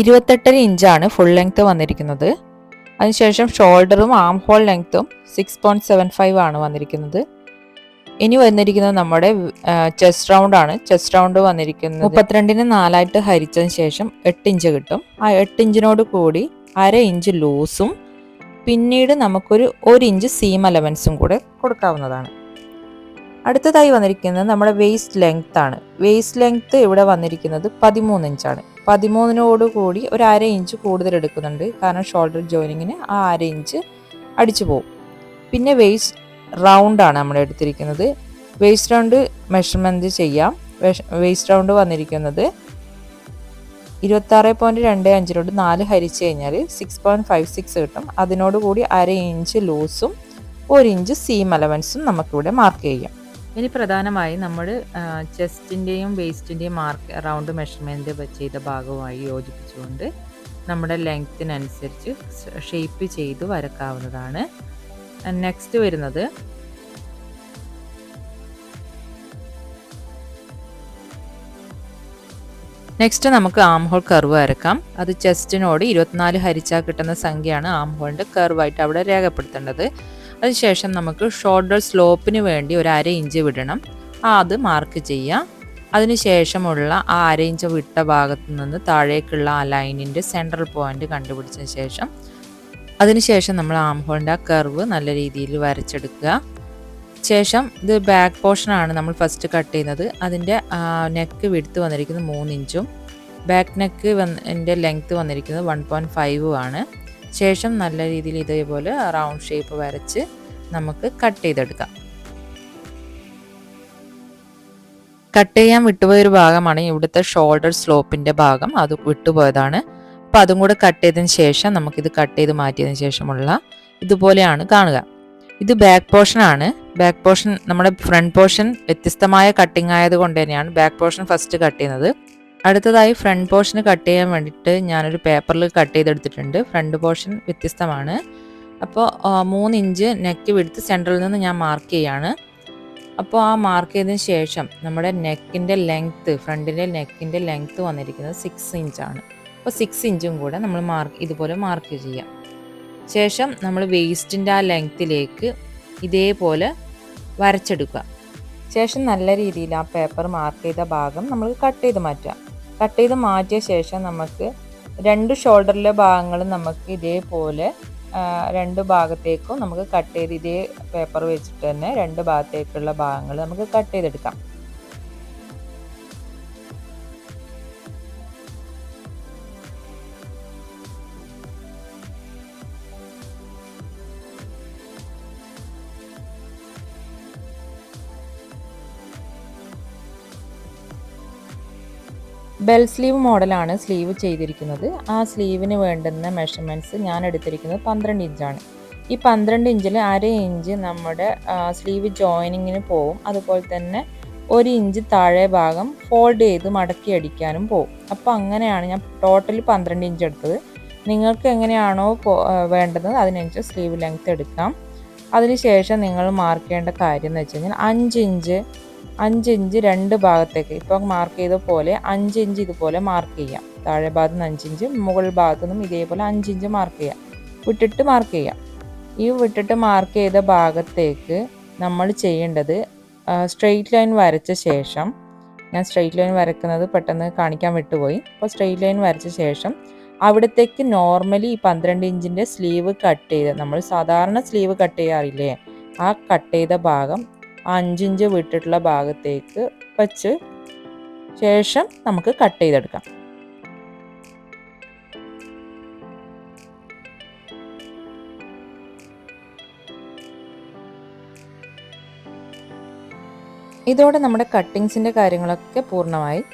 ഇരുപത്തെട്ടര ഇഞ്ചാണ് full length വന്നിരിക്കുന്നത്. അതിനുശേഷം ഷോൾഡറും ആം ഹോൾ ലെങ്ത്തും സിക്സ് പോയിന്റ് സെവൻ ഫൈവ് ആണ് വന്നിരിക്കുന്നത്. ഇനി വന്നിരിക്കുന്നത് നമ്മുടെ ചെസ്റ്റ് റൗണ്ട് ആണ്. ചെസ്റ്റ് റൗണ്ട് വന്നിരിക്കുന്നത് മുപ്പത്തിരണ്ടിന് നാലായിട്ട് ഹരിച്ചതിന് ശേഷം എട്ട് ഇഞ്ച് കിട്ടും. ആ എട്ട് ഇഞ്ചിനോട് കൂടി അര ഇഞ്ച് ലൂസും പിന്നീട് നമുക്കൊരു ഒരു ഇഞ്ച് സീം അലവൻസും കൂടെ കൊടുക്കാവുന്നതാണ്. അടുത്തതായി വന്നിരിക്കുന്നത് നമ്മുടെ വേസ്റ്റ് ലെങ്ത് ആണ്. വേസ്റ്റ് ലെങ്ത് ഇവിടെ വന്നിരിക്കുന്നത് പതിമൂന്ന് ഇഞ്ചാണ്. പതിമൂന്നിനോട് കൂടി ഒരു അര ഇഞ്ച് കൂടുതൽ എടുക്കുന്നുണ്ട് കാരണം ഷോൾഡർ ജോയിനിങ്ങിന് ആ അര ഇഞ്ച് അടിച്ചു പോകും. പിന്നെ വേസ്റ്റ് റൗണ്ട് ആണ് നമ്മൾ എടുത്തിരിക്കുന്നത്. വേസ്റ്റ് റൗണ്ട് മെഷർമെന്റ് ചെയ്യാം. വേസ്റ്റ് റൗണ്ട് വന്നിരിക്കുന്നത് ഇരുപത്താറ് പോയിന്റ് രണ്ട് അഞ്ചിനോട് നാല് ഹരിച്ചു കഴിഞ്ഞാൽ സിക്സ് പോയിന്റ് ഫൈവ് സിക്സ് കിട്ടും. അതിനോടുകൂടി അര ഇഞ്ച് ലൂസും ഒരു ഇഞ്ച് സീം അലവൻസും നമുക്കിവിടെ മാർക്ക് ചെയ്യാം. ഇനി പ്രധാനമായി നമ്മൾ ചെസ്റ്റിന്റെയും വേസ്റ്റിന്റെയും മാർക്ക് റൗണ്ട് മെഷർമെന്റ് ചെയ്ത ഭാഗവുമായി യോജിപ്പിച്ചുകൊണ്ട് നമ്മുടെ ലെങ്ത്തിനനുസരിച്ച് ഷേപ്പ് ചെയ്ത് വരക്കാവുന്നതാണ്. നെക്സ്റ്റ് വരുന്നത് നെക്സ്റ്റ് നമുക്ക് ആം ഹോൾ കർവ് വരക്കാം. അത് ചെസ്റ്റിനോട് ഇരുപത്തിനാല് ഹരിച്ചാൽ കിട്ടുന്ന സംഖ്യയാണ് ആം ഹോളിന്റെ കർവായിട്ട് അവിടെ രേഖപ്പെടുത്തേണ്ടത്. അതിനുശേഷം നമുക്ക് ഷോൾഡർ സ്ലോപ്പിന് വേണ്ടി ഒരു അര ഇഞ്ച് വിടണം. ആ അത് മാർക്ക് ചെയ്യുക. അതിനുശേഷമുള്ള ആ അര ഇഞ്ച് വിട്ട ഭാഗത്തു നിന്ന് താഴേക്കുള്ള ആ ലൈനിന്റെ സെൻട്രൽ പോയിന്റ് കണ്ടുപിടിച്ചതിന് ശേഷം അതിനുശേഷം നമ്മൾ ആം ഹോളിന്റെ ആ കർവ് നല്ല രീതിയിൽ വരച്ചെടുക്കുക. ശേഷം ഇത് ബാക്ക് പോർഷനാണ് നമ്മൾ ഫസ്റ്റ് കട്ട് ചെയ്യുന്നത്. അതിന്റെ നെക്ക് വിടുത്ത് വന്നിരിക്കുന്നത് മൂന്നിഞ്ചും ബാക്ക് നെക്ക് വന്നിന്റെ ലെങ്ത്ത് വന്നിരിക്കുന്നത് വൺ പോയിന്റ് ഫൈവും ആണ്. ശേഷം നല്ല രീതിയിൽ ഇതേപോലെ റൗണ്ട് ഷേപ്പ് വരച്ച് നമുക്ക് കട്ട് ചെയ്തെടുക്കാം. കട്ട് ചെയ്യാൻ വിട്ടുപോയൊരു ഭാഗമാണ് ഇവിടുത്തെ ഷോൾഡർ സ്ലോപ്പിന്റെ ഭാഗം. അത് വിട്ടുപോയതാണ്. അപ്പോൾ അതും കൂടെ കട്ട് ചെയ്തതിന് ശേഷം നമുക്കിത് കട്ട് ചെയ്ത് മാറ്റിയതിന് ശേഷമുള്ള ഇതുപോലെയാണ് കാണുക. ഇത് ബാക്ക് പോർഷനാണ് ബാക്ക് പോർഷൻ നമ്മുടെ ഫ്രണ്ട് പോർഷൻ വ്യത്യസ്തമായ കട്ടിങ് ആയതുകൊണ്ട് തന്നെയാണ് ബാക്ക് പോർഷൻ ഫസ്റ്റ് കട്ട് ചെയ്യുന്നത്. അടുത്തതായി ഫ്രണ്ട് പോർഷൻ കട്ട് ചെയ്യാൻ വേണ്ടിയിട്ട് ഞാനൊരു പേപ്പറിൽ കട്ട് ചെയ്തെടുത്തിട്ടുണ്ട്. ഫ്രണ്ട് പോർഷൻ വ്യത്യസ്തമാണ്. അപ്പോൾ മൂന്ന് ഇഞ്ച് നെക്ക് വിടുത്ത് സെന്ററിൽ നിന്ന് ഞാൻ മാർക്ക് ചെയ്യാണ്. അപ്പോൾ ആ മാർക്ക് ചെയ്തതിന് ശേഷം നമ്മുടെ നെക്കിന്റെ ലെങ്ത്ത് ഫ്രണ്ടിന്റെ നെക്കിന്റെ ലെങ്ത്ത് വന്നിരിക്കുന്നത് സിക്സ് ഇഞ്ചാണ് അപ്പോൾ സിക്സ് ഇഞ്ചും കൂടെ നമ്മൾ മാർക്ക് ഇതുപോലെ മാർക്ക് ചെയ്യാം. ശേഷം നമ്മൾ വേസ്റ്റിന്റെ ആ ലെങ്ത്തിലേക്ക് ഇതേപോലെ വരച്ചെടുക്കുക. ശേഷം നല്ല രീതിയിൽ ആ പേപ്പർ മാർക്ക് ചെയ്ത ഭാഗം നമ്മൾ കട്ട് ചെയ്ത് മാറ്റുക. കട്ട് ചെയ്ത് മാറ്റിയ ശേഷം നമുക്ക് രണ്ട് ഷോൾഡറിലെ ഭാഗങ്ങളും നമുക്ക് ഇതേപോലെ രണ്ട് ഭാഗത്തേക്കും നമുക്ക് കട്ട് ചെയ്ത് ഇതേ പേപ്പർ വെച്ചിട്ട് തന്നെ രണ്ട് ഭാഗത്തേക്കുള്ള ഭാഗങ്ങൾ നമുക്ക് കട്ട് ചെയ്തെടുക്കാം. ബെൽ സ്ലീവ് മോഡലാണ് സ്ലീവ് ചെയ്തിരിക്കുന്നത്. ആ സ്ലീവിന് വേണ്ടുന്ന മെഷർമെന്റ്സ് ഞാൻ എടുത്തിരിക്കുന്നത് പന്ത്രണ്ട് ഇഞ്ചാണ് ഈ പന്ത്രണ്ട് ഇഞ്ചിൽ അര ഇഞ്ച് നമ്മുടെ സ്ലീവ് ജോയിനിങ്ങിന് പോവും. അതുപോലെ തന്നെ ഒരു ഇഞ്ച് താഴെ ഭാഗം ഫോൾഡ് ചെയ്ത് മടക്കി അടിക്കാനും പോവും. അപ്പോൾ അങ്ങനെയാണ് ഞാൻ ടോട്ടൽ പന്ത്രണ്ട് ഇഞ്ച് എടുത്തത്. നിങ്ങൾക്ക് എങ്ങനെയാണോ വേണ്ടത് അതിനനുസരിച്ച് സ്ലീവ് ലെങ്ത് എടുക്കാം. അതിനുശേഷം നിങ്ങൾ മാർക്ക് ചെയ്യേണ്ട കാര്യം എന്ന് വെച്ച് കഴിഞ്ഞാൽ അഞ്ച് ഇഞ്ച് അഞ്ച് ഇഞ്ച് രണ്ട് ഭാഗത്തേക്ക്. ഇപ്പോൾ മാർക്ക് ചെയ്ത പോലെ അഞ്ച് ഇഞ്ച് ഇതുപോലെ മാർക്ക് ചെയ്യാം. താഴെ ഭാഗത്ത് നിന്ന് അഞ്ച് ഇഞ്ച് മുകൾ ഭാഗത്തു നിന്നും ഇതേപോലെ അഞ്ച് ഇഞ്ച് മാർക്ക് ചെയ്യാം. വിട്ടിട്ട് മാർക്ക് ചെയ്യാം. ഈ വിട്ടിട്ട് മാർക്ക് ചെയ്ത ഭാഗത്തേക്ക് നമ്മൾ ചെയ്യേണ്ടത് സ്ട്രെയിറ്റ് ലൈൻ വരച്ച ശേഷം ഞാൻ സ്ട്രെയിറ്റ് ലൈൻ വരക്കുന്നത് പെട്ടെന്ന് കാണിക്കാൻ വിട്ടുപോയി. അപ്പോൾ സ്ട്രെയിറ്റ് ലൈൻ വരച്ച ശേഷം അവിടത്തേക്ക് നോർമലി ഈ പന്ത്രണ്ട് ഇഞ്ചിന്റെ സ്ലീവ് കട്ട് ചെയ്ത് നമ്മൾ സാധാരണ സ്ലീവ് കട്ട് ചെയ്യാറില്ലേ? ആ കട്ട് ചെയ്ത ഭാഗം അഞ്ചിഞ്ച് വിട്ടിട്ടുള്ള ഭാഗത്തേക്ക് വച്ച് ശേഷം നമുക്ക് കട്ട് ചെയ്തെടുക്കാം. ഇതോടെ നമ്മുടെ കട്ടിങ്സിന്റെ കാര്യങ്ങളൊക്കെ പൂർണമായി.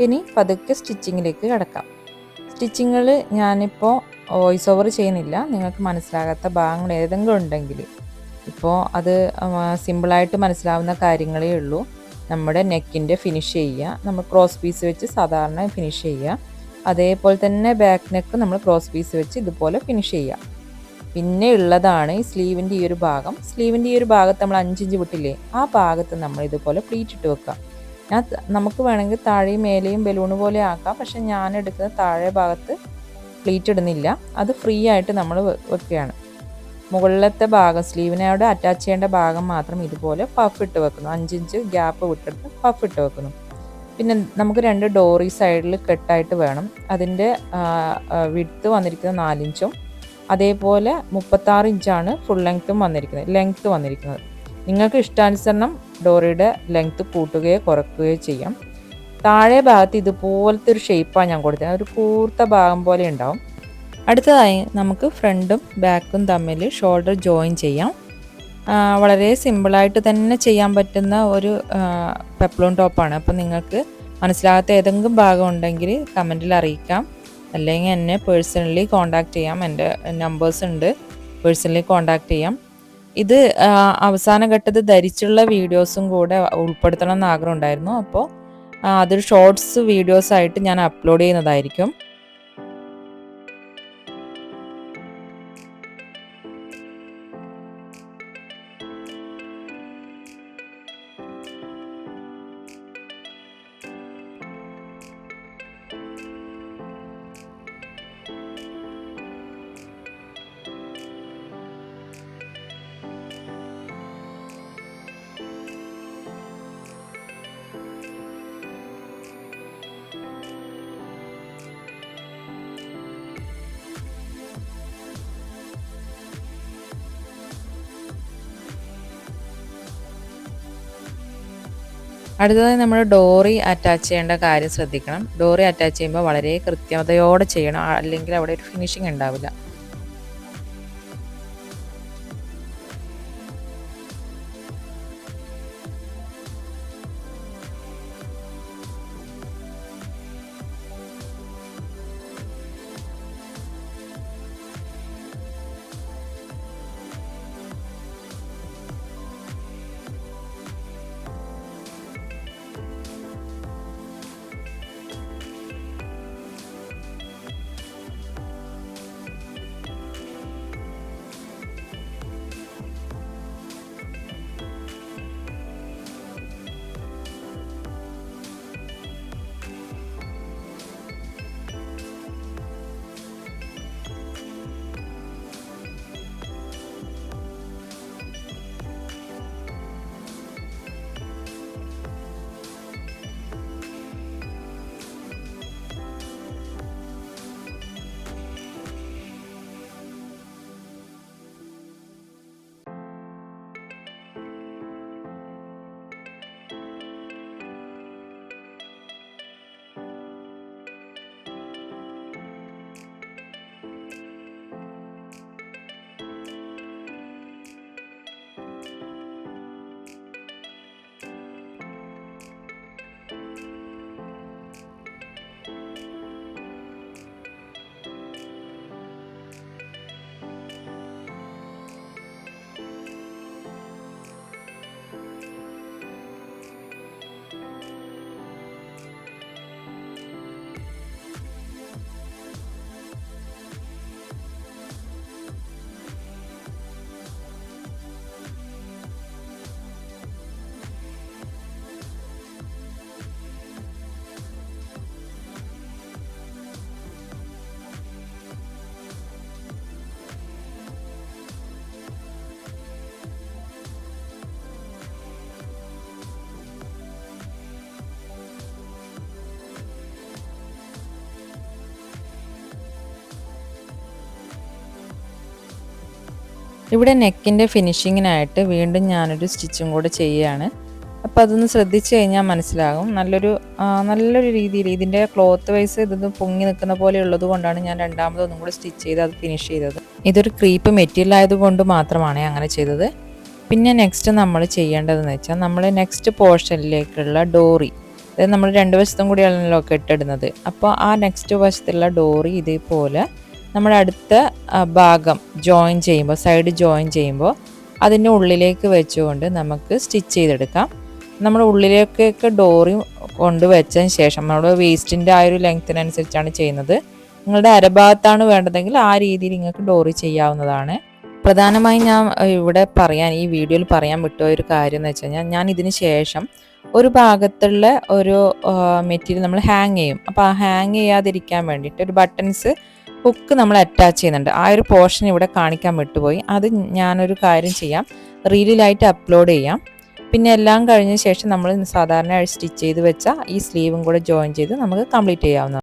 ഇനി പതുക്കെ സ്റ്റിച്ചിങ്ങിലേക്ക് കിടക്കാം. സ്റ്റിച്ചിങ്ങിൽ ഞാനിപ്പോൾ വോയിസ് ഓവർ ചെയ്യുന്നില്ല. നിങ്ങൾക്ക് മനസ്സിലാകാത്ത ഭാഗങ്ങൾ ഏതെങ്കിലും ഉണ്ടെങ്കിൽ ഇപ്പോൾ അത് സിമ്പിളായിട്ട് മനസ്സിലാവുന്ന കാര്യങ്ങളേ ഉള്ളൂ. നമ്മുടെ നെക്കിന്റെ ഫിനിഷ് ചെയ്യുക. നമ്മൾ ക്രോസ് പീസ് വെച്ച് സാധാരണ ഫിനിഷ് ചെയ്യുക. അതേപോലെ തന്നെ ബാക്ക് നെക്ക് നമ്മൾ ക്രോസ് പീസ് വെച്ച് ഇതുപോലെ ഫിനിഷ് ചെയ്യുക. പിന്നെ ഉള്ളതാണ് ഈ സ്ലീവിന്റെ ഈ ഒരു ഭാഗം. സ്ലീവിന്റെ ഈ ഒരു ഭാഗത്ത് നമ്മൾ അഞ്ചിഞ്ച് വിട്ടില്ലേ ആ ഭാഗത്ത് നമ്മൾ ഇതുപോലെ പ്ലീറ്റ് ഇട്ട് വെക്കുക. ഞാൻ നമുക്ക് വേണമെങ്കിൽ താഴെയും മേലെയും ബലൂൺ പോലെ ആക്കാം. പക്ഷെ ഞാൻ എടുക്കുന്ന താഴെ ഭാഗത്ത് പ്ലീറ്റ് ഇടുന്നില്ല. അത് ഫ്രീ ആയിട്ട് നമ്മൾ വെക്കുകയാണ്. മുകളിലത്തെ ഭാഗം സ്ലീവിനോട് അറ്റാച്ച് ചെയ്യേണ്ട ഭാഗം മാത്രം ഇതുപോലെ പഫ് ഇട്ട് വെക്കുന്നു. അഞ്ചിഞ്ച് ഗ്യാപ്പ് വിട്ടെടുത്ത് പഫ് ഇട്ട് വെക്കുന്നു. പിന്നെ നമുക്ക് രണ്ട് ഡോറി സൈഡിൽ കെട്ടായിട്ട് വേണം. അതിന്റെ വിടുത്ത് വന്നിരിക്കുന്നത് നാലിഞ്ചും അതേപോലെ മുപ്പത്താറ് ഇഞ്ചാണ് ഫുൾ ലെങ്ത്തും വന്നിരിക്കുന്നത് ലെങ്ത്ത് വന്നിരിക്കുന്നത്. നിങ്ങൾക്ക് ഇഷ്ടാനുസരണം ഡോറിയുടെ ലെങ്ത്ത് കൂട്ടുകയോ കുറയ്ക്കുകയോ ചെയ്യാം. താഴെ ഭാഗത്ത് ഇതുപോലത്തെ ഒരു ഷേപ്പാണ് ഞാൻ കൊടുത്തത് ഒരു കൂർത്ത ഭാഗം പോലെ ഉണ്ടാവും. അടുത്തതായി നമുക്ക് ഫ്രണ്ടും ബാക്കും തമ്മിൽ ഷോൾഡർ ജോയിൻ ചെയ്യാം. വളരെ സിമ്പിളായിട്ട് തന്നെ ചെയ്യാൻ പറ്റുന്ന ഒരു പെപ്ലോൺ ടോപ്പാണ്. അപ്പോൾ നിങ്ങൾക്ക് മനസ്സിലാകാത്ത ഏതെങ്കിലും ഭാഗം ഉണ്ടെങ്കിൽ കമന്റിൽ അറിയിക്കാം. അല്ലെങ്കിൽ എന്നെ പേഴ്സണലി കോണ്ടാക്ട് ചെയ്യാം. എന്റെ നമ്പേഴ്സ് ഉണ്ട്. പേഴ്സണലി കോണ്ടാക്ട് ചെയ്യാം. ഇത് അവസാന ഘട്ടത്തിൽ ധരിച്ചുള്ള വീഡിയോസും കൂടെ ഉൾപ്പെടുത്തണം എന്ന് ആഗ്രഹം ഉണ്ടായിരുന്നു. അപ്പോൾ അതൊരു ഷോർട്സ് വീഡിയോസ് ആയിട്ട് ഞാൻ അപ്ലോഡ് ചെയ്യുന്നതായിരിക്കും. അടുത്തതായി നമ്മൾ ഡോറി അറ്റാച്ച് ചെയ്യേണ്ട കാര്യം ശ്രദ്ധിക്കണം. ഡോറി അറ്റാച്ച് ചെയ്യുമ്പോൾ വളരെ കൃത്യതയോടെ ചെയ്യണം. അല്ലെങ്കിൽ അവിടെ ഒരു ഫിനിഷിംഗ് ഉണ്ടാവില്ല. ഇവിടെ നെക്കിന്റെ ഫിനിഷിങ്ങിനായിട്ട് വീണ്ടും ഞാനൊരു സ്റ്റിച്ചും കൂടെ ചെയ്യുകയാണ്. അപ്പോൾ അതൊന്ന് ശ്രദ്ധിച്ചു കഴിഞ്ഞാൽ മനസ്സിലാകും. നല്ലൊരു നല്ലൊരു രീതിയിൽ ഇതിന്റെ ക്ലോത്ത് വൈസ് ഇതൊന്ന് പൊങ്ങി നിൽക്കുന്ന പോലെ ഉള്ളത് കൊണ്ടാണ് ഞാൻ രണ്ടാമതൊന്നും കൂടെ സ്റ്റിച്ച് ചെയ്ത് അത് ഫിനിഷ് ചെയ്തത്. ഇതൊരു ക്രീപ്പ് മെറ്റീരിയൽ ആയതുകൊണ്ട് മാത്രമാണ് അങ്ങനെ ചെയ്തത്. പിന്നെ നെക്സ്റ്റ് നമ്മൾ ചെയ്യേണ്ടതെന്ന് വെച്ചാൽ നമ്മൾ നെക്സ്റ്റ് പോർഷനിലേക്കുള്ള ഡോറി അതായത് നമ്മൾ രണ്ട് വശത്തും കൂടിയാണല്ലോ കെട്ടിടുന്നത്. അപ്പോൾ ആ നെക്സ്റ്റ് വശത്തുള്ള ഡോറി ഇതേപോലെ നമ്മൾ അടുത്ത ഭാഗം ജോയിൻ ചെയ്യുമ്പോൾ സൈഡ് ജോയിൻ ചെയ്യുമ്പോൾ അതിന്റെ ഉള്ളിലേക്ക് വെച്ചുകൊണ്ട് നമുക്ക് സ്റ്റിച്ച് ചെയ്തെടുക്കാം. നമ്മൾ ഉള്ളിലേക്കൊക്കെ ഡോറി കൊണ്ട് വെച്ചതിന് ശേഷം നമ്മുടെ വേസ്റ്റിന്റെ ആ ഒരു ലെങ്ത്തിനനുസരിച്ചാണ് ചെയ്യുന്നത്. നിങ്ങളുടെ അരഭാഗത്താണ് വേണ്ടതെങ്കിൽ ആ രീതിയിൽ നിങ്ങൾക്ക് ഡോറി ചെയ്യാവുന്നതാണ്. പ്രധാനമായും ഞാൻ ഇവിടെ പറയാൻ ഈ വീഡിയോയിൽ പറയാൻ വിട്ടുപോയ ഒരു കാര്യം എന്ന് വെച്ച് കഴിഞ്ഞാൽ ഞാൻ ഇതിന് ശേഷം ഒരു ഭാഗത്തുള്ള ഒരു മെറ്റീരിയൽ നമ്മൾ ഹാങ് ചെയ്യും. അപ്പോൾ ആ ഹാങ് ചെയ്യാതിരിക്കാൻ വേണ്ടിയിട്ട് ഒരു ബട്ടൺസ് ഹുക്ക് നമ്മൾ അറ്റാച്ച് ചെയ്യുന്നുണ്ട്. ആ ഒരു പോർഷൻ ഇവിടെ കാണിക്കാൻ വിട്ടുപോയി. അത് ഞാനൊരു കാര്യം ചെയ്യാം. റീലിലായിട്ട് അപ്ലോഡ് ചെയ്യാം. പിന്നെ എല്ലാം കഴിഞ്ഞ ശേഷം നമ്മൾ സാധാരണ സ്റ്റിച്ച് ചെയ്ത് വെച്ച ഈ സ്ലീവും കൂടെ ജോയിൻ ചെയ്ത് നമുക്ക് കംപ്ലീറ്റ് ചെയ്യാവുന്നതാണ്.